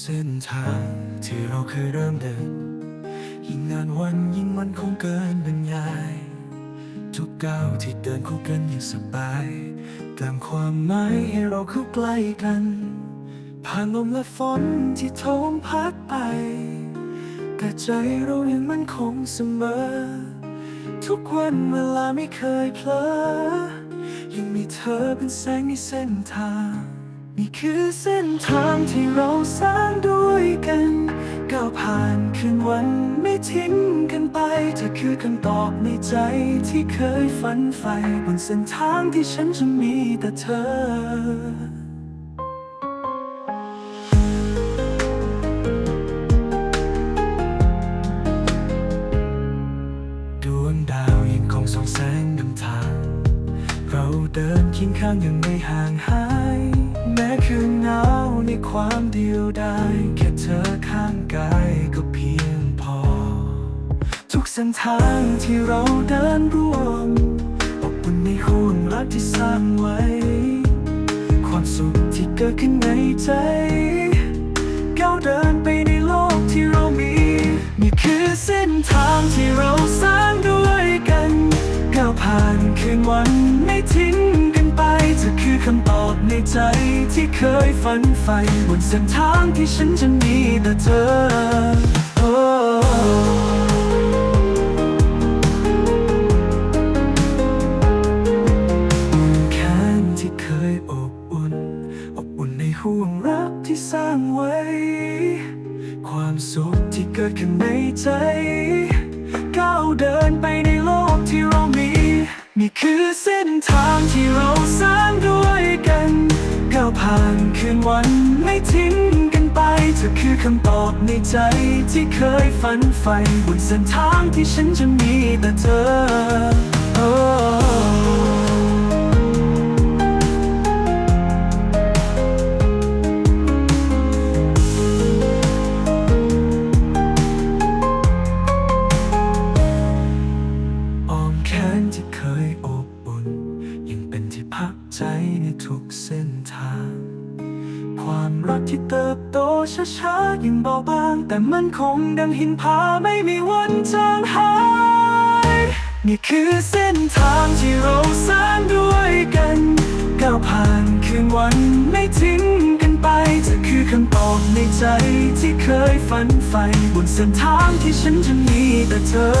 เส้นทางที่เราเคยเริ่มเดิน ยิ่งนานวันยิ่งมันคงเกินบรรยาย ทุกก้าวที่เดินคู่กันอย่างสบายติมความหมายให้เราเข้าใกล้กัน ผ่านลมและฝนที่โทมพัดไป แต่ใจเรายังมันคงเสมอ ทุกวันเวลาไม่เคยเพลอยังมีเธอเป็นแสงในเส้นทาง นี่คือเส้นทางที่เราสร้างด้วยกันก้าวผ่านคืนวันไม่ทิ้งกันไปเธอคือคำตอบในใจที่เคยฝันใฝ่บนเส้นทางที่ฉันจะมีแต่เธอดวงดาวยังคงส่องแสงนำทาง เราเดินเคียงข้างยังไม่ห่างหาย แม้คืนหนาวในความเดียวดายแค่เธอข้างกายก็เพียงพอ ทุกเส้นทางที่เราเดินร่วมอบอุ่นในห่วงรักที่สร้างไว้ ความสุขที่เกิดขึ้นในใจก้าวเดินไปในโลกที่เรามีนี่คือเส้นทางที่เราสร้างด้วยกันก้าวผ่านคืนวันไม่ทิ้งกัน ใจที่เคยฝันใฝ่บนเส้นทางที่ฉันจะมีแต่เธอโอ้แขนที่เคยอบอุ่น อบอุ่นในห่วงรักที่สร้างไว้ ความสุขที่เกิดขึ้นในใจ ก้าวเดินไปในโลกที่เรามี นี่คือเส้นทางที่เราสร้างด้วยาวผ่านคืนวันไม่ทิ้งกันไปเธอคือคำตอบในใจที่เคยฝันใฝ่บนเส้นทางที่ฉันจะมีแต่เธอโอ้อมแขนที่เคยอบอุ่นยังเป็นที่พักใจในทุกเส้น รักที่เติบโตช้าๆยังเบาบาง แต่มันคงดังหินผาไม่มีวันจางหาย นี่คือเส้นทางที่เราสร้างด้วยกันก้าวผ่านคืนวันไม่ทิ้งกันไปเธอคือคำตอบในใจที่เคยฝันใฝ่บนเส้นทางที่ฉันจะมีแต่เธอ